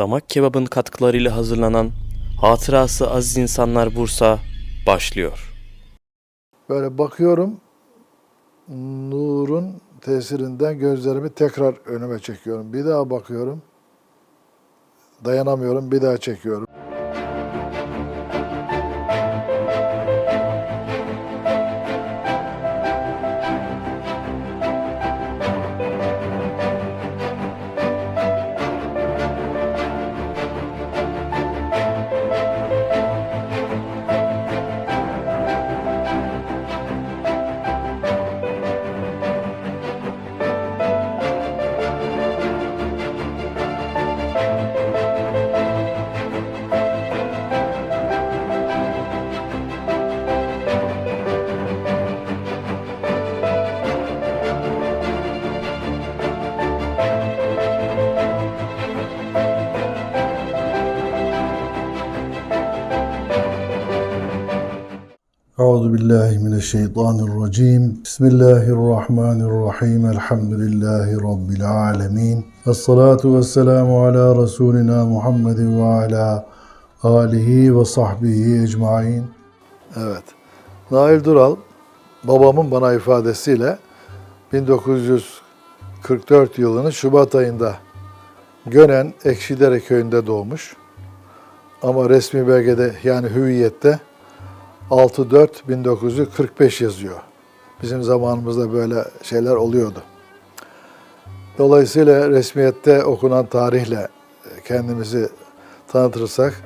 Damak kebabın katkılarıyla hazırlanan Hatırası Aziz İnsanlar Bursa başlıyor. Böyle bakıyorum, nurun tesirinden gözlerimi tekrar önüme çekiyorum. Bir daha bakıyorum, dayanamıyorum, bir daha çekiyorum. Euzu billahi mineşşeytanirracim. Bismillahirrahmanirrahim. Elhamdülillahi rabbil alamin. Essalatu vesselamu ala rasulina Muhammedin ve ala alihi ve sahbihi ecmaîn. Evet. Nail Dural babamın bana ifadesiyle 1944 yılının Şubat ayında Gönen Ekşidere köyünde doğmuş. Ama resmi belgede yani hüviyette 6-4-1945 yazıyor. Bizim zamanımızda böyle şeyler oluyordu. Dolayısıyla resmiyette okunan tarihle kendimizi tanıtırsak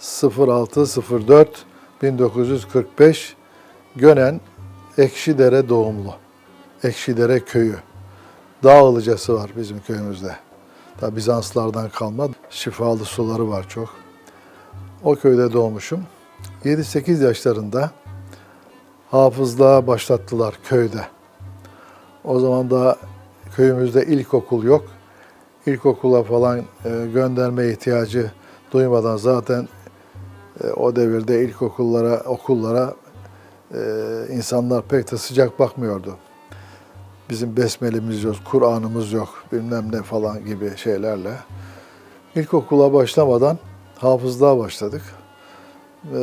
06-04-1945 Gönen Ekşidere doğumlu. Ekşidere köyü. Dağ ılıcası var bizim köyümüzde. Tabi Bizanslardan kalma şifalı suları var çok. O köyde doğmuşum. 7-8 yaşlarında hafızlığa başlattılar köyde. O zaman da köyümüzde ilkokul yok. İlkokula falan e, gönderme ihtiyacı duymadan zaten e, o devirde ilkokullara, okullara e, insanlar pek de sıcak bakmıyordu. Bizim besmelimiz yok, Kur'an'ımız yok, bilmem ne falan gibi şeylerle. İlkokula başlamadan hafızlığa başladık. Ee,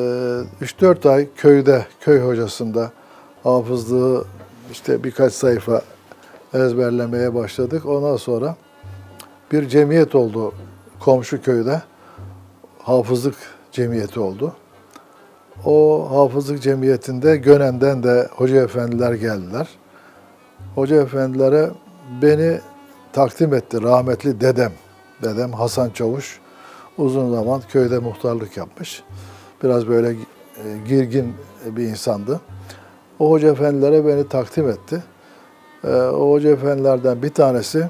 3-4 ay köyde, köy hocasında hafızlığı işte birkaç sayfa ezberlemeye başladık. Ondan sonra bir cemiyet oldu komşu köyde. Hafızlık cemiyeti oldu. O hafızlık cemiyetinde Gönen'den de hoca efendiler geldiler. Hoca efendilere beni takdim etti rahmetli dedem. Dedem Hasan Çavuş uzun zaman köyde muhtarlık yapmış. Biraz böyle e, girgin bir insandı. O hoca efendilere beni takdim etti. E, O hoca efendilerden bir tanesi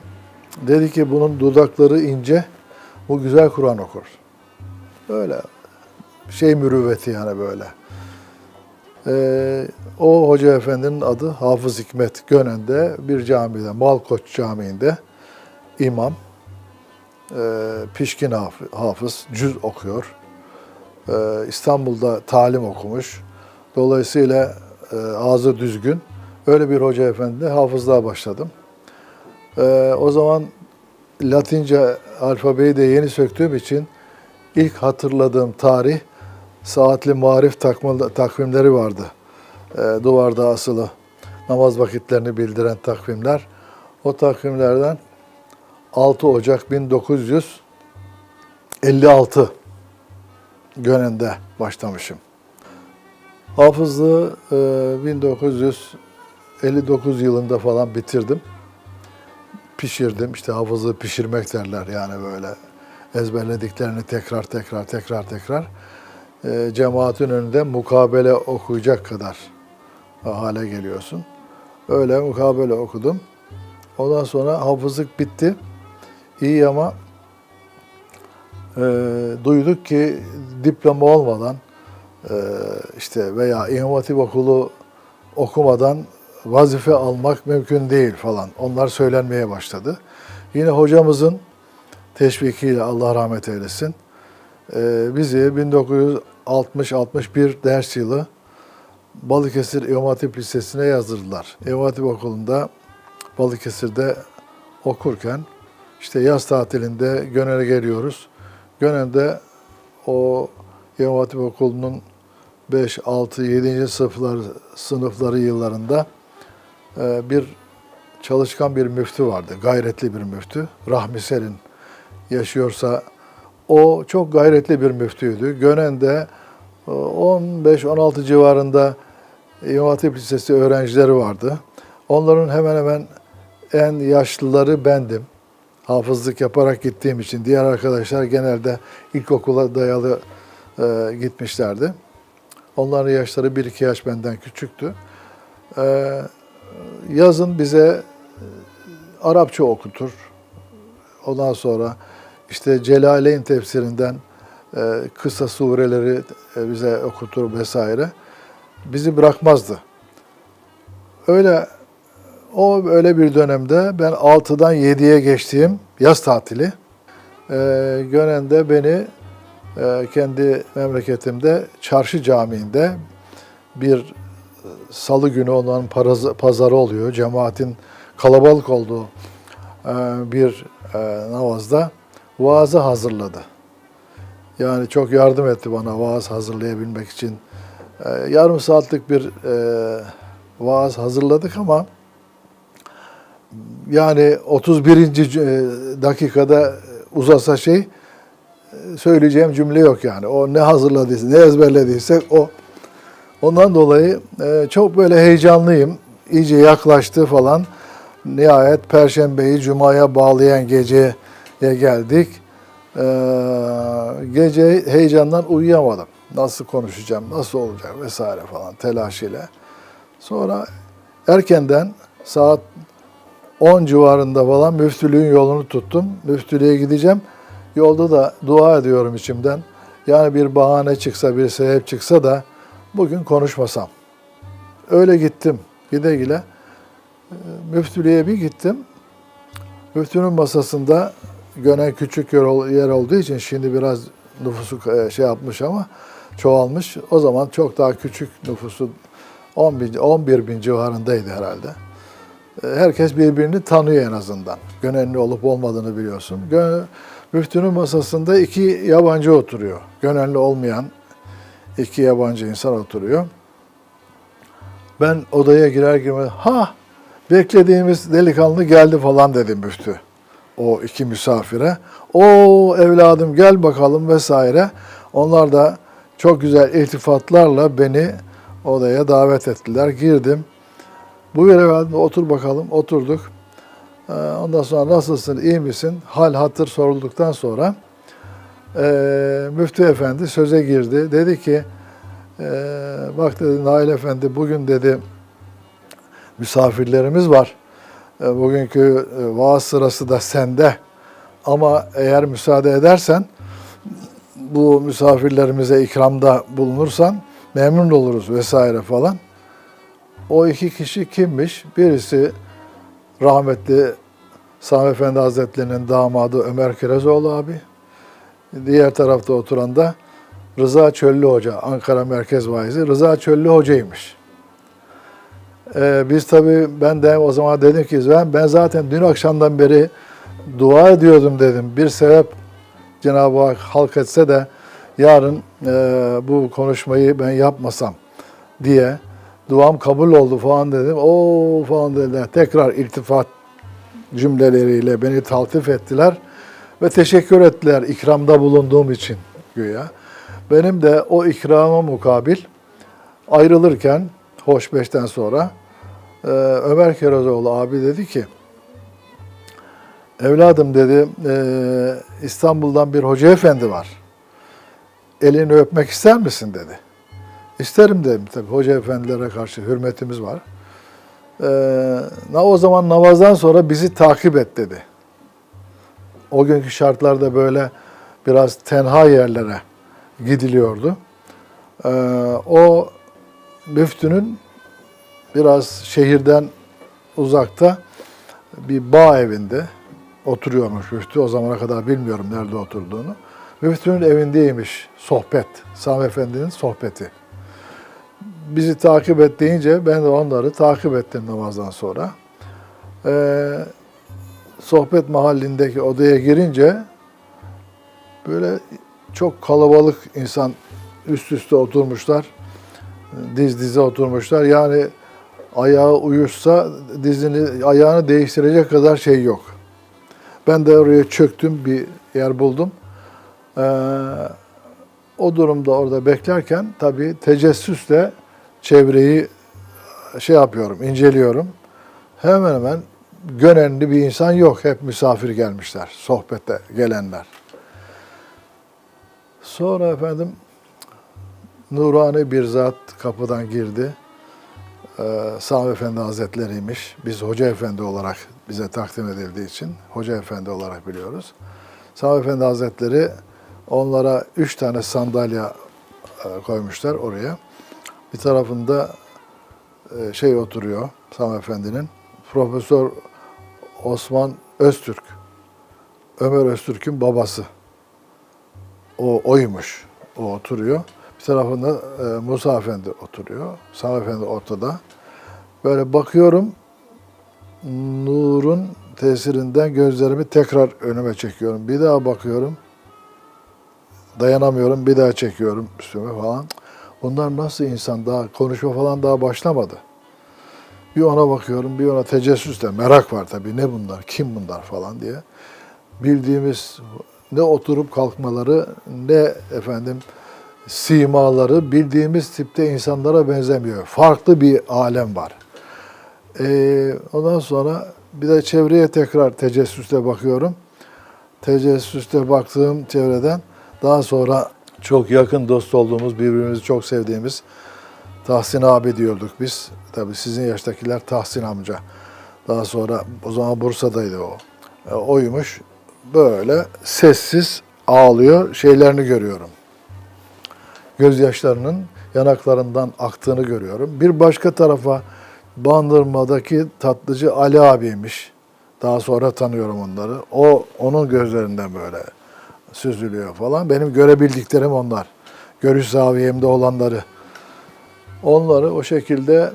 dedi ki bunun dudakları ince, bu güzel Kur'an okur. Böyle şey mürüvveti yani böyle. Ee, o hoca efendinin adı Hafız Hikmet Gönen'de bir camide, Malkoç Camii'nde imam, e, pişkin haf- hafız, cüz okuyor. Ee, İstanbul'da talim okumuş. Dolayısıyla e, ağzı düzgün. Öyle bir hoca efendi hafızlığa başladım. Ee, o zaman Latince alfabeyi de yeni söktüğüm için ilk hatırladığım tarih saatli marif takvimleri vardı. Ee, duvarda asılı namaz vakitlerini bildiren takvimler. O takvimlerden 6 Ocak 1956 Gönen'de başlamışım. Hafızlığı e, 1959 yılında falan bitirdim. Pişirdim. İşte hafızlığı pişirmek derler yani böyle. Ezberlediklerini tekrar tekrar tekrar tekrar e, cemaatin önünde mukabele okuyacak kadar hale geliyorsun. Öyle mukabele okudum. Ondan sonra hafızlık bitti. İyi ama e, duyduk ki diploma olmadan e, işte veya İmam Hatip okulu okumadan vazife almak mümkün değil falan. Onlar söylenmeye başladı. Yine hocamızın teşvikiyle Allah rahmet eylesin e, bizi 1960-61 ders yılı Balıkesir İmam Hatip Lisesi'ne yazdırdılar. İmam Hatip Okulu'nda Balıkesir'de okurken işte yaz tatilinde Gönel'e geliyoruz. Gönen'de o İmam Hatip Okulu'nun 5, 6, 7. sınıflar, sınıfları yıllarında e, bir çalışkan bir müftü vardı. Gayretli bir müftü. Rahmi Serin yaşıyorsa o çok gayretli bir müftüydü. Gönen'de e, 15-16 civarında İmam Hatip Lisesi öğrencileri vardı. Onların hemen hemen en yaşlıları bendim. Hafızlık yaparak gittiğim için. Diğer arkadaşlar genelde ilkokula dayalı e, gitmişlerdi. Onların yaşları 1-2 yaş benden küçüktü. E, yazın bize e, Arapça okutur. Ondan sonra işte Celaleyn tefsirinden e, kısa sureleri e, bize okutur vesaire. Bizi bırakmazdı. Öyle o öyle bir dönemde ben 6'dan 7'ye geçtiğim yaz tatili e, Gönen'de beni e, kendi memleketimde Çarşı Camii'nde bir e, salı günü paraz- pazarı oluyor. Cemaatin kalabalık olduğu e, bir e, namazda vaazı hazırladı. Yani çok yardım etti bana vaaz hazırlayabilmek için. E, yarım saatlik bir e, vaaz hazırladık ama yani 31. c- e, dakikada uzasa şey e, söyleyeceğim cümle yok yani. O ne hazırladıysa, ne ezberlediysek o. Ondan dolayı e, çok böyle heyecanlıyım. İyice yaklaştı falan. Nihayet Perşembeyi Cuma'ya bağlayan geceye geldik. Gece heyecandan uyuyamadım. Nasıl konuşacağım, nasıl olacak vesaire falan telaş ile. Sonra erkenden saat 10 civarında falan müftülüğün yolunu tuttum. Müftülüğe gideceğim. Yolda da dua ediyorum içimden. Yani bir bahane çıksa, bir sebep çıksa da bugün konuşmasam. Öyle gittim. Gide gile. Ee, Müftülüğe bir gittim. Müftünün masasında Gönen küçük yer, ol- yer olduğu için şimdi biraz nüfusu e, şey yapmış ama çoğalmış. O zaman çok daha küçük nüfusu 10 bin, 11 bin civarındaydı herhalde. E, Herkes birbirini tanıyor en azından. Gönenli olup olmadığını biliyorsun. Gö- Müftünün masasında iki yabancı oturuyor. Gönenli olmayan iki yabancı insan oturuyor. Ben odaya girer girmez ha beklediğimiz delikanlı geldi falan dedim müftü. O iki misafire. O evladım gel bakalım vesaire. Onlar da çok güzel iltifatlarla beni odaya davet ettiler. Girdim. Buyur evladım otur bakalım. Oturduk. Ee, Ondan sonra nasılsın, iyi misin? Hal hatır sorulduktan sonra eee Müftü Efendi söze girdi. Dedi ki, eee, bak dedi Nail Efendi bugün dedi misafirlerimiz var. E, Bugünkü e, vaaz sırası da sende. Ama eğer müsaade edersen bu misafirlerimize ikramda bulunursan memnun oluruz vesaire falan. O iki kişi kimmiş? Birisi rahmetli Sami Efendi Hazretleri'nin damadı Ömer Kirezoğlu abi. Diğer tarafta oturan da Rıza Çöllü Hoca, Ankara Merkez Vaizi. Rıza Çöllü Hoca'ymış. Ee, biz tabii ben de o zaman dedim ki ben, ben zaten dün akşamdan beri dua ediyordum dedim. Bir sebep Cenab-ı Hak halk etse de yarın e, bu konuşmayı ben yapmasam diye duam kabul oldu falan dedim. O falan dediler. Tekrar iltifat cümleleriyle beni taltif ettiler ve teşekkür ettiler ikramda bulunduğum için güya. Benim de o ikrama mukabil ayrılırken hoşbeşten sonra e, Ömer Kerezoğlu abi dedi ki evladım dedi e, İstanbul'dan bir hoca efendi var. Elini öpmek ister misin dedi. İsterim dedim tabii. Hoca efendilere karşı hürmetimiz var. Ee, o zaman namazdan sonra bizi takip et dedi. O günkü şartlarda böyle biraz tenha yerlere gidiliyordu. Ee, o müftünün biraz şehirden uzakta bir bağ evinde oturuyormuş müftü. O zamana kadar bilmiyorum nerede oturduğunu. Müftünün evindeymiş sohbet. Sami Efendi'nin sohbeti. Bizi takip et deyince ben de onları takip ettim namazdan sonra. Ee, sohbet mahallindeki odaya girince Böyle çok kalabalık insan üst üste oturmuşlar. Diz dize oturmuşlar. Yani ayağı uyuşsa dizini ayağını değiştirecek kadar şey yok. Ben de oraya çöktüm bir yer buldum. Ee, o durumda orada beklerken tabii tecessüsle çevreyi şey yapıyorum, inceliyorum. Hemen hemen Gönenli bir insan yok. Hep misafir gelmişler, sohbete gelenler. Sonra efendim nurani bir zat kapıdan girdi. Ee, Sami Efendi Hazretleri'ymiş. Biz Hoca Efendi olarak bize takdim edildiği için Hoca Efendi olarak biliyoruz. Sami Efendi Hazretleri onlara üç tane sandalye e, koymuşlar oraya. Bir tarafında e, şey oturuyor Sami Efendi'nin. Profesör Osman Öztürk. Ömer Öztürk'ün babası. O oymuş. O oturuyor. Bir tarafında e, Musa Efendi oturuyor. Sami Efendi ortada. Böyle bakıyorum. Nurun tesirinden gözlerimi tekrar önüme çekiyorum. Bir daha bakıyorum. Dayanamıyorum. Bir daha çekiyorum üstüme falan. Bunlar nasıl insan daha konuşma falan daha başlamadı. Bir ona bakıyorum, bir ona tecessüsle merak var tabii. Ne bunlar, kim bunlar falan diye. Bildiğimiz ne oturup kalkmaları, ne efendim simaları bildiğimiz tipte insanlara benzemiyor. Farklı bir alem var. Ee, ondan sonra bir de çevreye tekrar tecessüsle bakıyorum. Tecessüsle baktığım çevreden daha sonra çok yakın dost olduğumuz, birbirimizi çok sevdiğimiz Tahsin abi diyorduk biz. Tabii sizin yaştakiler Tahsin amca. Daha sonra o zaman Bursa'daydı o. E, oymuş. Böyle sessiz ağlıyor. Şeylerini görüyorum. Gözyaşlarının yanaklarından aktığını görüyorum. Bir başka tarafa Bandırma'daki tatlıcı Ali abiymiş. Daha sonra tanıyorum onları. O onun gözlerinden böyle süzülüyor falan. Benim görebildiklerim onlar. Görüş zaviyemde olanları. Onları o şekilde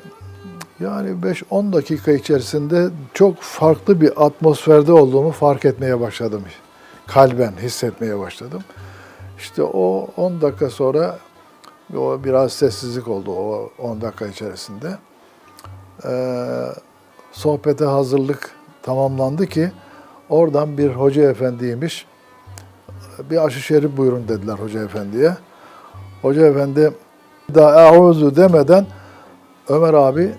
yani 5-10 dakika içerisinde çok farklı bir atmosferde olduğumu fark etmeye başladım. Kalben hissetmeye başladım. İşte o 10 dakika sonra o biraz sessizlik oldu o 10 dakika içerisinde. Ee, sohbete hazırlık tamamlandı ki oradan bir hoca efendiymiş. Bir aşı şerif buyurun dediler hoca efendiye. Hoca efendi daha eûzü demeden Ömer abi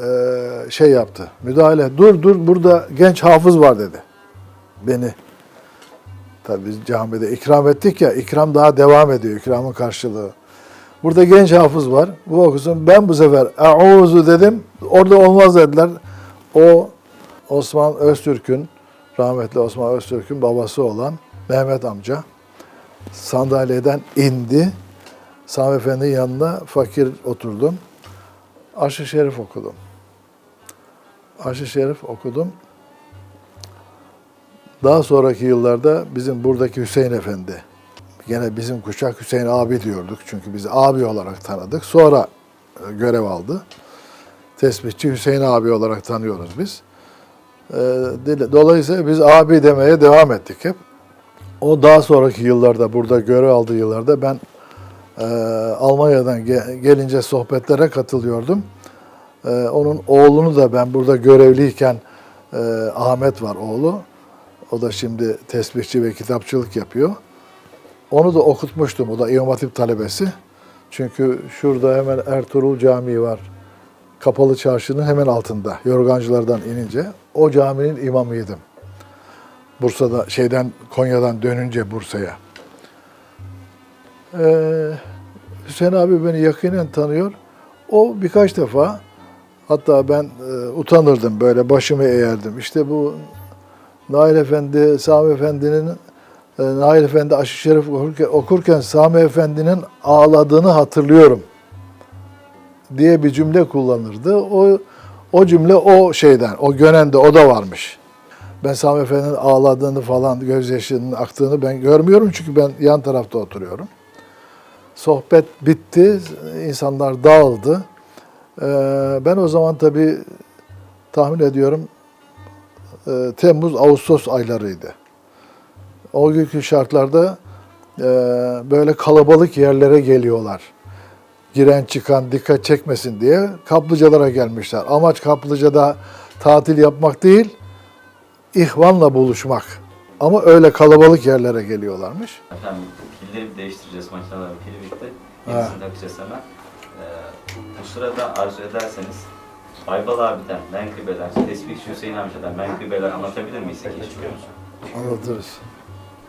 e, şey yaptı. Müdahale. Dur dur burada genç hafız var dedi. Beni. Tabii biz camide ikram ettik ya. ikram daha devam ediyor. ikramın karşılığı. Burada genç hafız var. Bu okusun. Ben bu sefer eûzü dedim. Orada olmaz dediler. O Osman Öztürk'ün rahmetli Osman Öztürk'ün babası olan Mehmet amca sandalyeden indi. Sami Efendi'nin yanına fakir oturdum. Aşı Şerif okudum. Aşı Şerif okudum. Daha sonraki yıllarda bizim buradaki Hüseyin Efendi, gene bizim kuşak Hüseyin abi diyorduk çünkü biz abi olarak tanıdık. Sonra e, görev aldı. Tesbihçi Hüseyin abi olarak tanıyoruz biz. E, Dolayısıyla biz abi demeye devam ettik hep. O daha sonraki yıllarda, burada görev aldığı yıllarda ben e, Almanya'dan ge- gelince sohbetlere katılıyordum. E, onun oğlunu da ben burada görevliyken e, Ahmet var oğlu. O da şimdi tesbihçi ve kitapçılık yapıyor. Onu da okutmuştum. O da İmam Hatip talebesi. Çünkü şurada hemen Ertuğrul Camii var. Kapalı çarşının hemen altında. Yorgancılardan inince. O caminin imamıydım. Bursa'da şeyden Konya'dan dönünce Bursa'ya. Ee, Hüseyin abi beni yakinen tanıyor. O birkaç defa hatta ben e, utanırdım böyle başımı eğerdim. İşte bu Nail Efendi, Sami Efendi'nin e, Nail Efendi Aşı Şerif okurken, okurken Sami Efendi'nin ağladığını hatırlıyorum diye bir cümle kullanırdı. O o cümle o şeyden, o Gönen'de o da varmış. Ben Sami Efendi'nin ağladığını falan, gözyaşının aktığını ben görmüyorum çünkü ben yan tarafta oturuyorum. Sohbet bitti, insanlar dağıldı. Ee, ben o zaman tabii tahmin ediyorum e, Temmuz, Ağustos aylarıydı. O günkü şartlarda e, böyle kalabalık yerlere geliyorlar. Giren çıkan dikkat çekmesin diye kaplıcalara gelmişler. Amaç kaplıcada tatil yapmak değil, ihvanla buluşmak. Ama öyle kalabalık yerlere geliyorlarmış. Efendim pilleri değiştireceğiz makinelerin pili bitti. Yenisini takacağız hemen. Ee, bu sırada arzu ederseniz Aybal abiden, Menkıbeler, Tesbihçi Hüseyin amcadan Menkıbeler anlatabilir miyiz? Anlatırız.